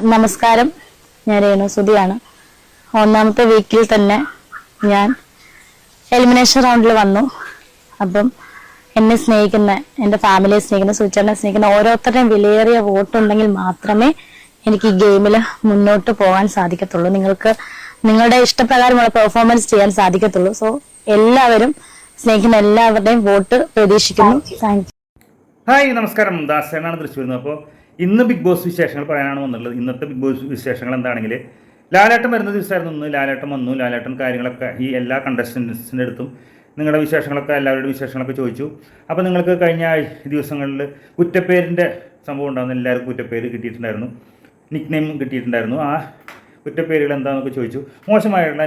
നമസ്കാരം. ഞാൻ രേണു സുധിയാണ്. ഒന്നാമത്തെ വീക്കിൽ തന്നെ ഞാൻ എലിമിനേഷൻ റൗണ്ടിൽ വന്നു. അപ്പം എന്നെ സ്നേഹിക്കുന്ന എന്റെ ഫാമിലിയെ സ്നേഹിക്കുന്ന സൂചനെ സ്നേഹിക്കുന്ന ഓരോരുത്തരുടെയും വിലയേറിയ വോട്ടുണ്ടെങ്കിൽ മാത്രമേ എനിക്ക് ഈ ഗെയിമിൽ മുന്നോട്ട് പോകാൻ സാധിക്കത്തുള്ളൂ. നിങ്ങൾക്ക് നിങ്ങളുടെ ഇഷ്ടപ്രകാരമുള്ള പെർഫോമൻസ് ചെയ്യാൻ സാധിക്കത്തുള്ളൂ. സോ എല്ലാവരും സ്നേഹിക്കുന്ന എല്ലാവരുടെയും വോട്ട് പ്രതീക്ഷിക്കുന്നു. താങ്ക് ഹായ് നമസ്കാരം. ദാസേനാണ് തൃശ്ശൂരിൽ നിന്ന് അപ്പോൾ ഇന്ന് ബിഗ് ബോസ് വിശേഷങ്ങൾ പറയാനാണ് വന്നിട്ടുള്ളത്. ഇന്നത്തെ ബിഗ് ബോസ് വിശേഷങ്ങൾ എന്താണെങ്കിൽ ലാലേട്ടൻ വരുന്ന ദിവസമായിരുന്നു ഇന്ന്. ലാലേട്ടൻ വന്നു. ലാലേട്ടൻ കാര്യങ്ങളൊക്കെ ഈ എല്ലാ കണ്ടസ്റ്റൻസിന്റെ അടുത്തും നിങ്ങളുടെ വിശേഷങ്ങളൊക്കെ എല്ലാവരുടെ വിശേഷങ്ങളൊക്കെ ചോദിച്ചു. അപ്പോൾ നിങ്ങൾക്ക് കഴിഞ്ഞ ദിവസങ്ങളിൽ കുറ്റപ്പേരിന്റെ സംഭവം ഉണ്ടാകുന്ന എല്ലാവർക്കും കുറ്റപ്പേര് കിട്ടിയിട്ടുണ്ടായിരുന്നു. നിക് നെയിം കിട്ടിയിട്ടുണ്ടായിരുന്നു. ആ കുറ്റപ്പേരുകൾ എന്താണെന്നൊക്കെ ചോദിച്ചു. മോശമായിട്ടുള്ള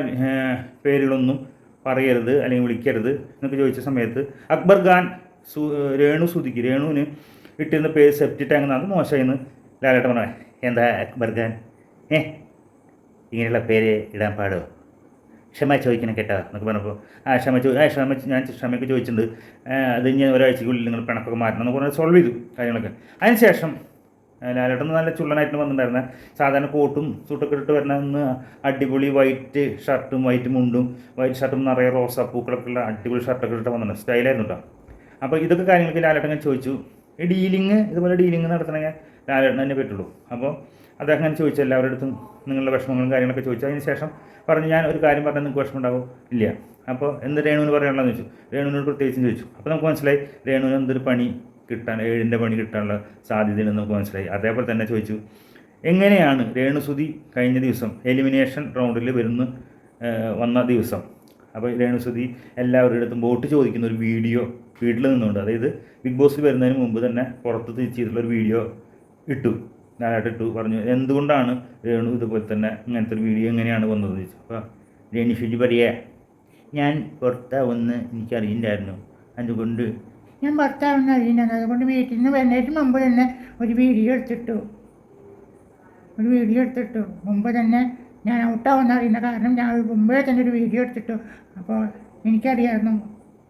പേരുകളൊന്നും പറയരുത് അല്ലെങ്കിൽ വിളിക്കരുത് എന്നൊക്കെ ചോദിച്ച സമയത്ത് അക്ബർ ഖാൻ സു രേണു സുതിക്ക് രേണുവിന് ഇട്ടിരുന്ന പേര് സെപ്റ്റി ടാങ്ക് അത് മോശമായിന്ന് ലാലേട്ടൻ പറഞ്ഞു. എന്താ അക്ബർ ഖാൻ ഏ? ഇങ്ങനെയുള്ള പേര് ഇടാൻ പാടോ? ക്ഷമ ചോദിക്കണം കേട്ടോ എന്നൊക്കെ പറഞ്ഞപ്പോൾ ആ ക്ഷമ ചോ ആ ക്ഷമ ഞാൻ ക്ഷമയൊക്കെ ചോദിച്ചിട്ടുണ്ട്. അത് ഇനി ഒരാഴ്ചക്കുള്ളിൽ നിങ്ങൾ പിണക്കൊക്കെ മാറ്റണം എന്ന് പറഞ്ഞ് സോൾവ് ചെയ്തു കാര്യങ്ങളൊക്കെ. അതിനുശേഷം ലാലേട്ടൻ നല്ല ചുള്ളനായിട്ട് വന്നിട്ടുണ്ടായിരുന്ന സാധാരണ കോട്ടും സൂട്ടൊക്കെ ഇട്ട് വരുന്ന ഇന്ന് അടിപൊളി വൈറ്റ് ഷർട്ടും വൈറ്റ് മുണ്ടും വൈറ്റ് ഷർട്ടും നിറയെ റോസാപ്പൂക്കളൊക്കെ ഉള്ള അടിപൊളി ഷർട്ടൊക്കെ ഇട്ട് വന്നിട്ടുണ്ട്. സ്റ്റൈലായിരുന്നു കേട്ടോ അപ്പോൾ ഇതൊക്കെ കാര്യങ്ങൾക്ക് ലാലേട്ടൻ ചോദിച്ചു. ഈ ഡീലിങ് ഇതുപോലെ ഡീലിങ് നടത്തണമെങ്കിൽ ലാലേട്ടൻ തന്നെ പറ്റുള്ളൂ. അപ്പോൾ അദ്ദേഹം അങ്ങനെ ചോദിച്ചു എല്ലാവരുടെ അടുത്തും നിങ്ങളുടെ വിഷമങ്ങളും കാര്യങ്ങളൊക്കെ ചോദിച്ചു. അതിന് ശേഷം പറഞ്ഞു ഞാൻ ഒരു കാര്യം പറഞ്ഞാൽ നിങ്ങൾക്ക് വിഷമം ഉണ്ടാവും ഇല്ല. അപ്പോൾ എന്ത് രേണുവിന് പറയാനുള്ളതെന്ന് ചോദിച്ചു. രേണുവിനോട് പ്രത്യേകിച്ചും ചോദിച്ചു. അപ്പോൾ നമുക്ക് മനസ്സിലായി രേണുവിന് എന്തൊരു പണി കിട്ടാൻ ഏഴിന്റെ പണി കിട്ടാനുള്ള സാധ്യതയുണ്ടെന്ന് നമുക്ക് മനസ്സിലായി. അതേപോലെ തന്നെ ചോദിച്ചു എങ്ങനെയാണ് രേണുസുതി കഴിഞ്ഞ ദിവസം എലിമിനേഷൻ റൗണ്ടിൽ വരുന്ന വന്ന ദിവസം? അപ്പോൾ രേണുസുതി എല്ലാവരുടെ അടുത്തും വോട്ട് ചോദിക്കുന്ന ഒരു വീഡിയോ വീട്ടിൽ നിന്നുകൊണ്ട് അതായത് ബിഗ് ബോസ് വരുന്നതിന് മുമ്പ് തന്നെ പുറത്ത് ചെയ്തിട്ടുള്ള ഒരു വീഡിയോ ഇട്ടു. ഞാനായിട്ട് ഇട്ടു പറഞ്ഞു എന്തുകൊണ്ടാണ് രേണു ഇതുപോലെ തന്നെ ഇങ്ങനത്തെ ഒരു വീഡിയോ എങ്ങനെയാണ് വന്നത് ചോദിച്ചു. അപ്പോൾ രേണു ശുചി പറയേ ഞാൻ പുറത്താവുമെന്ന് എനിക്കറിയില്ലായിരുന്നു. അതുകൊണ്ട് ഞാൻ ഭർത്താവിന് അറിയില്ല അതുകൊണ്ട് വീട്ടിൽ നിന്ന് വരുന്നതിന് മുമ്പ് തന്നെ ഒരു വീഡിയോ എടുത്തിട്ടു. ഒരു വീഡിയോ എടുത്തിട്ടു. മുമ്പ് തന്നെ ഞാൻ ഔട്ടാവുന്ന അറിയുന്ന കാരണം ഞാൻ മുമ്പേ തന്നെ ഒരു വീഡിയോ എടുത്തിട്ടു. അപ്പോൾ എനിക്കറിയായിരുന്നു.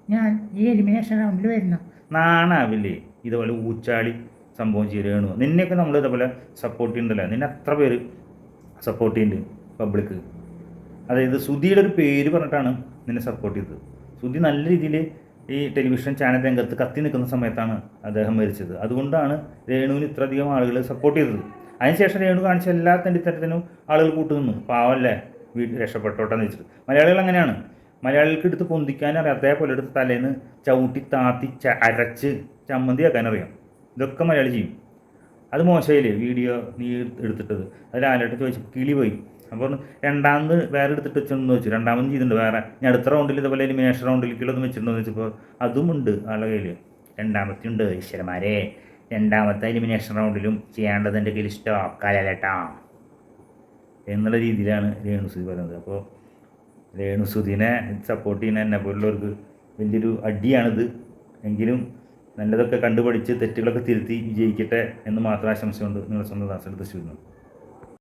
ഞാൻ ഈ എലിമിനേഷൻ റൗണ്ടിൽ വരുന്നു. നാണാവില്ലേ? ഇതുപോലെ ഊച്ചാളി സംഭവം ചെയ്യണു നിന്നെയൊക്കെ നമ്മൾ ഇതേപോലെ സപ്പോർട്ട് ചെയ്യുന്നുണ്ടല്ലോ നിന്നെ അത്ര പേര് സപ്പോർട്ട് ചെയ്യുന്നുണ്ട് പബ്ലിക്ക് അതായത് സുധിയുടെ ഒരു പേര് പറഞ്ഞിട്ടാണ് നിന്നെ സപ്പോർട്ട് ചെയ്തത്. സുധി നല്ല രീതിയിൽ ഈ ടെലിവിഷൻ ചാനൽ രംഗത്ത് കത്തി നിൽക്കുന്ന സമയത്താണ് അദ്ദേഹം മരിച്ചത്. അതുകൊണ്ടാണ് രേണുവിന് ഇത്രയധികം ആളുകൾ സപ്പോർട്ട് ചെയ്തത്. അതിനുശേഷം രേണു കാണിച്ച എല്ലാ തണ്ടിത്തരത്തിനും ആളുകൾ കൂട്ടുനിന്നു. പാവല്ലേ? വീട്ടിൽ രക്ഷപ്പെട്ടോട്ടെന്ന് വെച്ചിട്ട്. മലയാളികൾ അങ്ങനെയാണ്. മലയാളികൾക്ക് എടുത്ത് പൊന്തിക്കാൻ അറിയാം അതേപോലെ എടുത്ത് തലേന്ന് ചവിട്ടി താത്തി അരച്ച് ചമ്മന്തിയാക്കാൻ അറിയാം ഇതൊക്കെ മലയാളി ചെയ്യും. അത് മോശമായില്ലേ വീഡിയോ നീ എടുത്തിട്ടത്? അത് ആലോട്ട് ചോദിച്ചു കിളി പോയി. അപ്പോൾ രണ്ടാമത് വേറെ എടുത്തിട്ട് വെച്ചെന്ന് ചോദിച്ചു. രണ്ടാമത് ചെയ്തിട്ടുണ്ട്. വേറെ ഞാൻ അടുത്ത റൗണ്ടിൽ ഇതുപോലെ എലിമിനേഷൻ റൗണ്ടിലേക്കുള്ളതും വെച്ചിട്ടുണ്ടോ എന്ന് വെച്ചപ്പോൾ അതുമുണ്ട് ആളുടെ കയ്യിൽ രണ്ടാമത്തെ ഉണ്ട് ഈശ്വരന്മാരെ. രണ്ടാമത്തെ എലിമിനേഷൻ റൗണ്ടിലും ചെയ്യേണ്ടത് എന്റെ കയ്യിൽ സ്റ്റോക്കാലേട്ടാ എന്നുള്ള രീതിയിലാണ് രേണുസി പറയുന്നത്. അപ്പോൾ രേണുസുതിനെ സപ്പോർട്ട് ചെയ്യുന്ന എന്നെ പോലുള്ളവർക്ക് വലിയൊരു അടിയാണിത്. എങ്കിലും നല്ലതൊക്കെ കണ്ടുപഠിച്ച് തെറ്റുകളൊക്കെ തിരുത്തി വിജയിക്കട്ടെ എന്ന് മാത്രം ആശംസയുണ്ട് നിങ്ങളുടെ സ്വന്തം ദാസെടുത്ത് ചെയ്യുന്നു